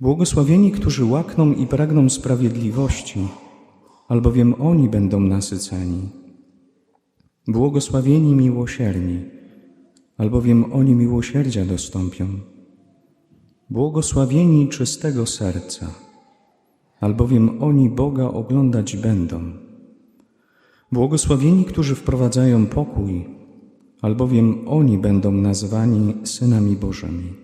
Błogosławieni, którzy łakną i pragną sprawiedliwości, albowiem oni będą nasyceni. Błogosławieni miłosierni, albowiem oni miłosierdzia dostąpią. Błogosławieni czystego serca, albowiem oni Boga oglądać będą. Błogosławieni, którzy wprowadzają pokój, albowiem oni będą nazwani synami Bożymi.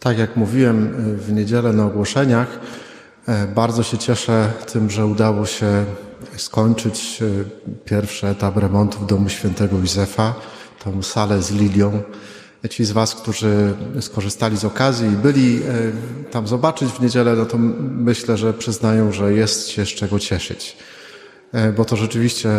Tak jak mówiłem y, w niedzielę na ogłoszeniach, e, bardzo się cieszę tym, że udało się skończyć y, pierwszy etap remontu w domu świętego Józefa, tą salę z lilią. Ci z Was, którzy skorzystali z okazji i byli tam zobaczyć w niedzielę, no to myślę, że przyznają, że jest się z czego cieszyć. Bo to rzeczywiście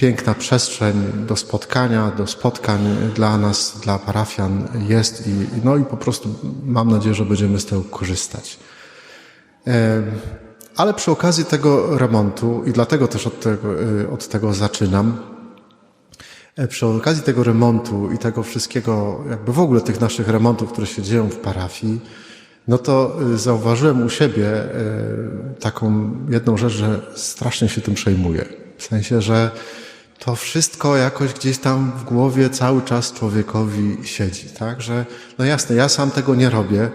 piękna przestrzeń do spotkania, do spotkań dla nas, dla parafian jest i, no i po prostu mam nadzieję, że będziemy z tego korzystać. E, Ale przy okazji tego remontu i dlatego też od tego, e, od tego zaczynam, E, Przy okazji tego remontu i tego wszystkiego, jakby w ogóle tych naszych remontów, które się dzieją w parafii, no to y, zauważyłem u siebie taką jedną rzecz, że strasznie się tym przejmuję. W sensie, że to wszystko jakoś gdzieś tam w głowie cały czas człowiekowi siedzi, tak? Że, no jasne, ja sam tego nie robię,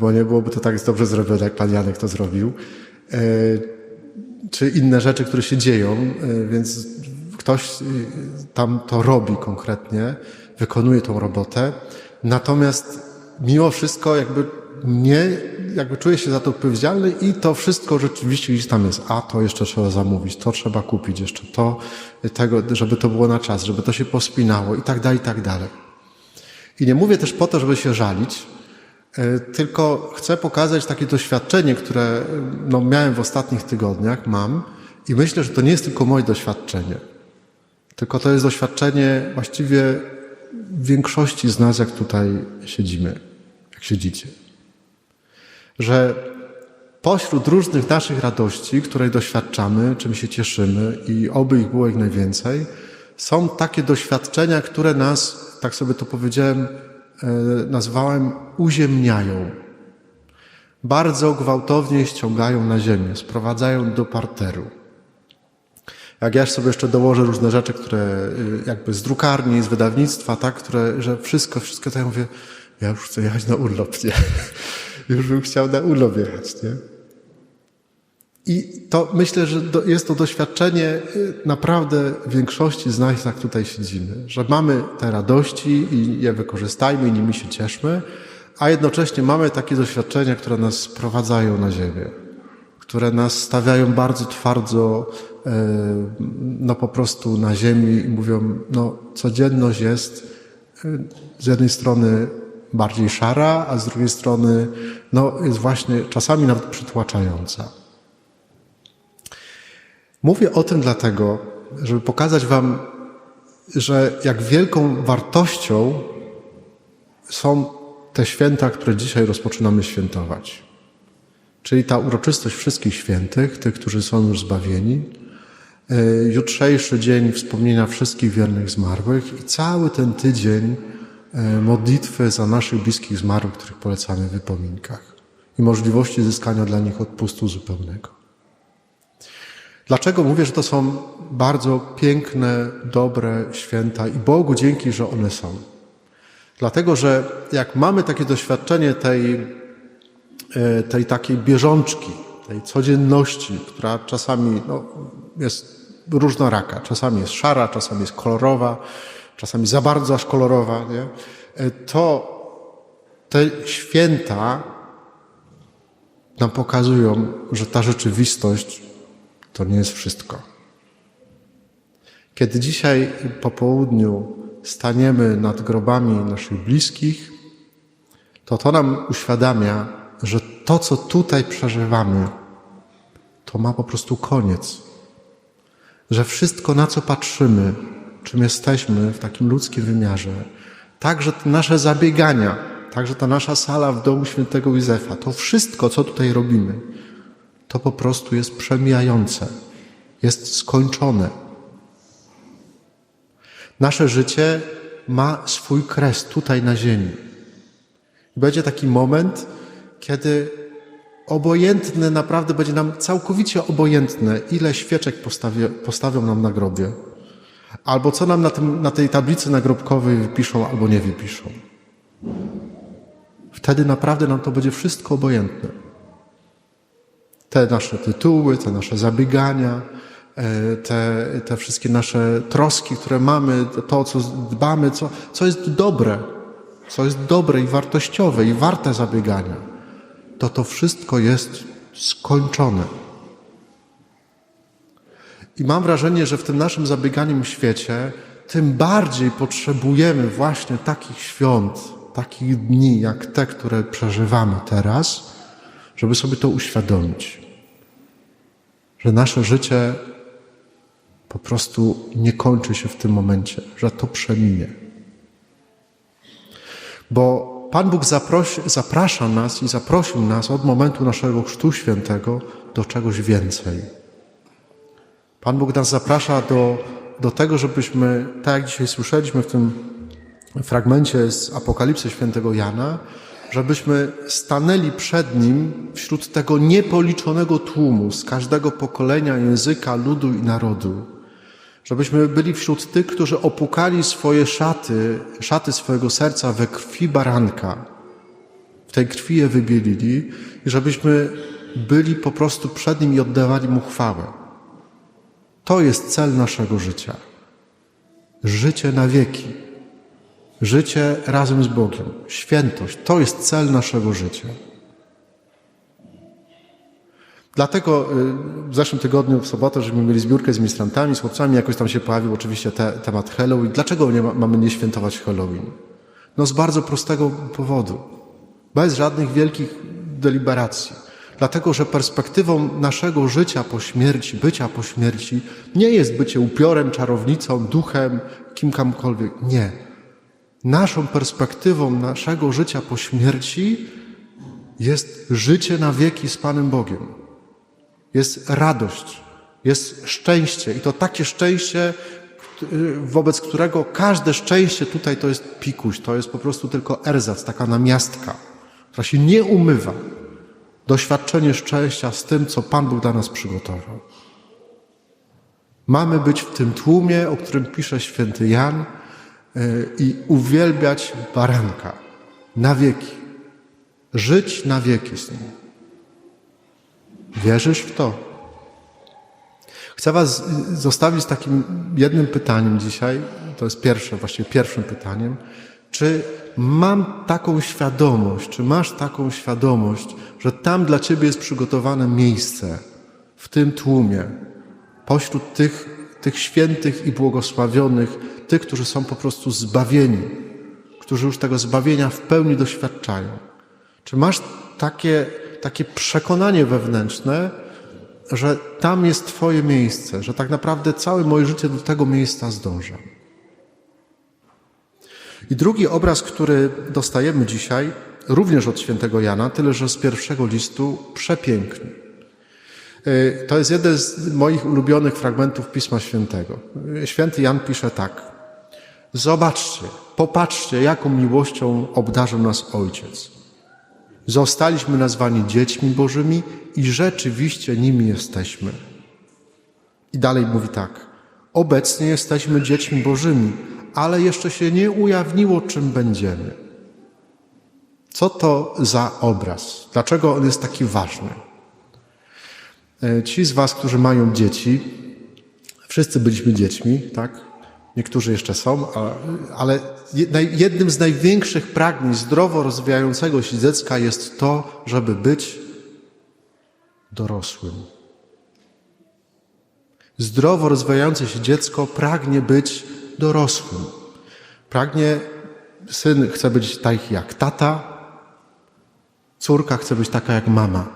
bo nie byłoby to tak dobrze zrobione, jak pan Janek to zrobił. Y, czy inne rzeczy, które się dzieją, y, więc ktoś y, tam to robi konkretnie, wykonuje tą robotę, natomiast mimo wszystko jakby nie, jakby czuję się za to odpowiedzialny i to wszystko rzeczywiście gdzieś tam jest. A to jeszcze trzeba zamówić, to trzeba kupić jeszcze, to, tego, żeby to było na czas, żeby to się pospinało i tak dalej, i tak dalej. I nie mówię też po to, żeby się żalić, e, tylko chcę pokazać takie doświadczenie, które e, no, miałem w ostatnich tygodniach, mam i myślę, że to nie jest tylko moje doświadczenie, tylko to jest doświadczenie właściwie większości z nas, jak tutaj siedzimy, jak siedzicie. Że pośród różnych naszych radości, której doświadczamy, czym się cieszymy i oby ich było jak najwięcej, są takie doświadczenia, które nas, tak sobie to powiedziałem, e, nazwałem uziemniają. Bardzo gwałtownie ściągają na ziemię, sprowadzają do parteru. Jak ja sobie jeszcze dołożę różne rzeczy, które y, jakby z drukarni, z wydawnictwa, tak, które, że wszystko, wszystko to ja mówię, ja już chcę jechać na urlop, nie? Już bym chciał na urlop jechać, nie? I to myślę, że do, jest to doświadczenie y, naprawdę większości z nas, jak tutaj siedzimy, że mamy te radości i je wykorzystajmy i nimi się cieszmy, a jednocześnie mamy takie doświadczenia, które nas sprowadzają na ziemię, które nas stawiają bardzo twardo, e, no po prostu na ziemi i mówią, no codzienność jest e, z jednej strony bardziej szara, a z drugiej strony no jest właśnie czasami nawet przytłaczająca. Mówię o tym dlatego, żeby pokazać Wam, że jak wielką wartością są te święta, które dzisiaj rozpoczynamy świętować. Czyli ta uroczystość wszystkich świętych, tych, którzy są już zbawieni, y, jutrzejszy dzień wspomnienia wszystkich wiernych zmarłych i cały ten tydzień y, modlitwy za naszych bliskich zmarłych, których polecamy w wypominkach i możliwości zyskania dla nich odpustu zupełnego. Dlaczego mówię, że to są bardzo piękne, dobre święta i Bogu dzięki, że one są? Dlatego, że jak mamy takie doświadczenie tej, e, tej takiej bieżączki, tej codzienności, która czasami no, jest różnoraka. Czasami jest szara, czasami jest kolorowa, czasami za bardzo aż kolorowa, nie? E, to te święta nam pokazują, że ta rzeczywistość to nie jest wszystko. Kiedy dzisiaj po południu staniemy nad grobami naszych bliskich, to to nam uświadamia, że to, co tutaj przeżywamy, to ma po prostu koniec. Że wszystko, na co patrzymy, czym jesteśmy w takim ludzkim wymiarze, także te nasze zabiegania, także ta nasza sala w domu świętego Józefa, to wszystko, co tutaj robimy, to po prostu jest przemijające, jest skończone. Nasze życie ma swój kres tutaj na ziemi. I będzie taki moment, kiedy obojętne, naprawdę będzie nam całkowicie obojętne, ile świeczek postawią nam na grobie, albo co nam na, tym, na tej tablicy nagrobkowej wypiszą, albo nie wypiszą. Wtedy naprawdę nam to będzie wszystko obojętne. Te nasze tytuły, te nasze zabiegania, e, te, te wszystkie nasze troski, które mamy, to, co dbamy, co, co jest dobre, co jest dobre i wartościowe i warte zabiegania, to to wszystko jest skończone. I mam wrażenie, że w tym naszym zabieganiem świecie tym bardziej potrzebujemy właśnie takich świąt, takich dni jak te, które przeżywamy teraz, żeby sobie to uświadomić. Że nasze życie po prostu nie kończy się w tym momencie, że to przeminie. Bo Pan Bóg zaprosi, zaprasza nas i zaprosił nas od momentu naszego Chrztu Świętego do czegoś więcej. Pan Bóg nas zaprasza do, do tego, żebyśmy, tak jak dzisiaj słyszeliśmy w tym fragmencie z Apokalipsy Świętego Jana, żebyśmy stanęli przed Nim wśród tego niepoliczonego tłumu z każdego pokolenia, języka, ludu i narodu. Żebyśmy byli wśród tych, którzy opukali swoje szaty, szaty swojego serca we krwi baranka. W tej krwi je wybielili i żebyśmy byli po prostu przed Nim i oddawali Mu chwałę. To jest cel naszego życia. Życie na wieki. Życie razem z Bogiem. Świętość. To jest cel naszego życia. Dlatego y, w zeszłym tygodniu, w sobotę, żeśmy mieli zbiórkę z ministrantami, z chłopcami, jakoś tam się pojawił oczywiście te, temat Halloween. Dlaczego nie ma, mamy nie świętować Halloween? No z bardzo prostego powodu. Bez żadnych wielkich deliberacji. Dlatego, że perspektywą naszego życia po śmierci, bycia po śmierci, nie jest bycie upiorem, czarownicą, duchem, kim kamkolwiek. Nie. Naszą perspektywą naszego życia po śmierci jest życie na wieki z Panem Bogiem. Jest radość, jest szczęście i to takie szczęście, wobec którego każde szczęście tutaj to jest pikuś, to jest po prostu tylko erzac, taka namiastka, która się nie umywa. Doświadczenie szczęścia z tym, co Pan Bóg dla nas przygotował. Mamy być w tym tłumie, o którym pisze święty Jan, i uwielbiać baranka na wieki. Żyć na wieki z nim. Wierzysz w to? Chcę Was zostawić z takim jednym pytaniem dzisiaj. To jest pierwsze, właściwie pierwszym pytaniem. Czy mam taką świadomość, czy masz taką świadomość, że tam dla Ciebie jest przygotowane miejsce w tym tłumie, pośród tych, tych świętych i błogosławionych, tych, którzy są po prostu zbawieni, którzy już tego zbawienia w pełni doświadczają? Czy masz takie, takie przekonanie wewnętrzne, że tam jest Twoje miejsce, że tak naprawdę całe moje życie do tego miejsca zdążam? I drugi obraz, który dostajemy dzisiaj, również od świętego Jana, tyle że z pierwszego listu, przepiękny. To jest jeden z moich ulubionych fragmentów Pisma Świętego. Święty Jan pisze tak. Zobaczcie, popatrzcie, jaką miłością obdarzył nas Ojciec. Zostaliśmy nazwani dziećmi Bożymi i rzeczywiście nimi jesteśmy. I dalej mówi tak. Obecnie jesteśmy dziećmi Bożymi, ale jeszcze się nie ujawniło, czym będziemy. Co to za obraz? Dlaczego on jest taki ważny? E, Ci z Was, którzy mają dzieci, wszyscy byliśmy dziećmi, tak? Niektórzy jeszcze są, ale jednym z największych pragnień zdrowo rozwijającego się dziecka jest to, żeby być dorosłym. Zdrowo rozwijające się dziecko pragnie być dorosłym. Pragnie, syn chce być taki jak tata, córka chce być taka jak mama.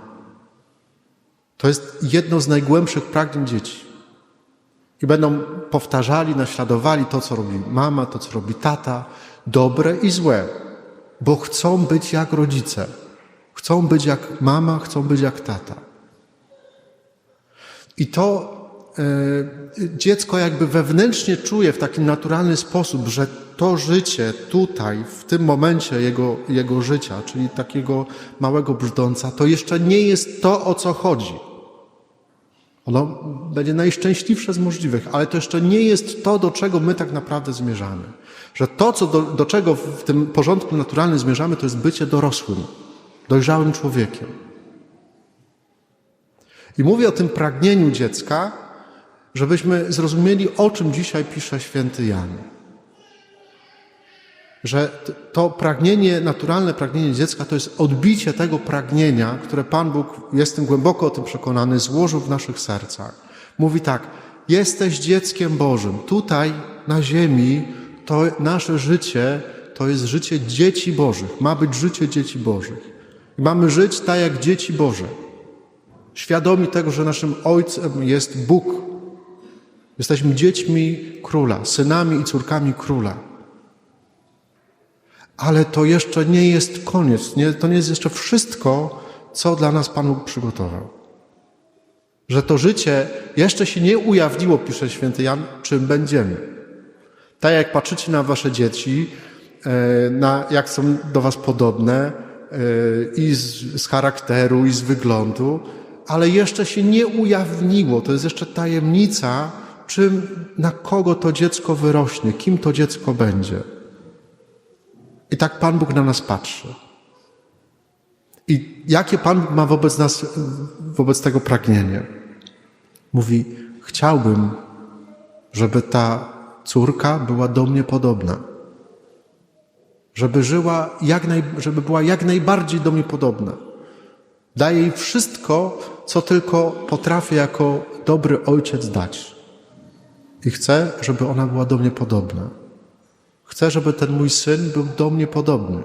To jest jedno z najgłębszych pragnień dzieci. I będą powtarzali, naśladowali to, co robi mama, to, co robi tata, dobre i złe, bo chcą być jak rodzice. Chcą być jak mama, chcą być jak tata. I to dziecko jakby wewnętrznie czuje w taki naturalny sposób, że to życie tutaj, w tym momencie jego, jego życia, czyli takiego małego brzdąca, to jeszcze nie jest to, o co chodzi. Ono będzie najszczęśliwsze z możliwych, ale to jeszcze nie jest to, do czego my tak naprawdę zmierzamy. Że to, co do, do czego w tym porządku naturalnym zmierzamy, to jest bycie dorosłym, dojrzałym człowiekiem. I mówię o tym pragnieniu dziecka, żebyśmy zrozumieli, o czym dzisiaj pisze święty Jan. Że to pragnienie, naturalne pragnienie dziecka to jest odbicie tego pragnienia, które Pan Bóg, jestem głęboko o tym przekonany, złożył w naszych sercach. Mówi tak, jesteś dzieckiem Bożym. Tutaj na ziemi to nasze życie to jest życie dzieci Bożych. Ma być życie dzieci Bożych. I mamy żyć tak jak dzieci Boże. Świadomi tego, że naszym Ojcem jest Bóg. Jesteśmy dziećmi Króla, synami i córkami Króla. Ale to jeszcze nie jest koniec, nie, to nie jest jeszcze wszystko, co dla nas Pan Bóg przygotował. Że to życie jeszcze się nie ujawniło, pisze święty Jan, czym będziemy. Tak jak patrzycie na wasze dzieci, e, na jak są do was podobne e, i z, z charakteru, i z wyglądu, ale jeszcze się nie ujawniło. To jest jeszcze tajemnica, czym, na kogo to dziecko wyrośnie, kim to dziecko będzie. I tak Pan Bóg na nas patrzy. I jakie Pan Bóg ma wobec nas, wobec tego pragnienie? Mówi, chciałbym, żeby ta córka była do mnie podobna. Żeby żyła jak naj, żeby była jak najbardziej do mnie podobna. Daję jej wszystko, co tylko potrafię jako dobry ojciec dać. I chcę, żeby ona była do mnie podobna. Chcę, żeby ten mój syn był do mnie podobny.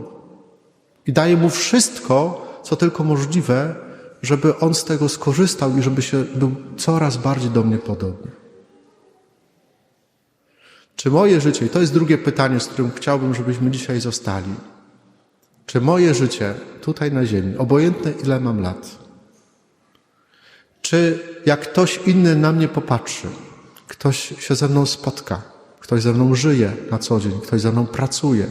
I daję mu wszystko, co tylko możliwe, żeby on z tego skorzystał i żeby się był coraz bardziej do mnie podobny. Czy moje życie, i to jest drugie pytanie, z którym chciałbym, żebyśmy dzisiaj zostali. Czy moje życie tutaj na ziemi, obojętne ile mam lat, czy jak ktoś inny na mnie popatrzy, ktoś się ze mną spotka, ktoś ze mną żyje na co dzień, ktoś ze mną pracuje,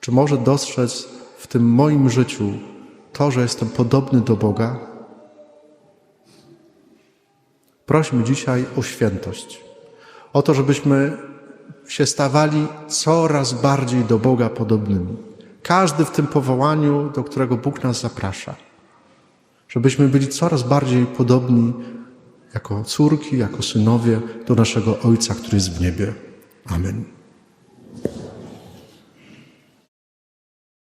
czy może dostrzec w tym moim życiu to, że jestem podobny do Boga? Prośmy dzisiaj o świętość, o to, żebyśmy się stawali coraz bardziej do Boga podobnymi. Każdy w tym powołaniu, do którego Bóg nas zaprasza. Żebyśmy byli coraz bardziej podobni jako córki, jako synowie do naszego Ojca, który jest w niebie. Amen.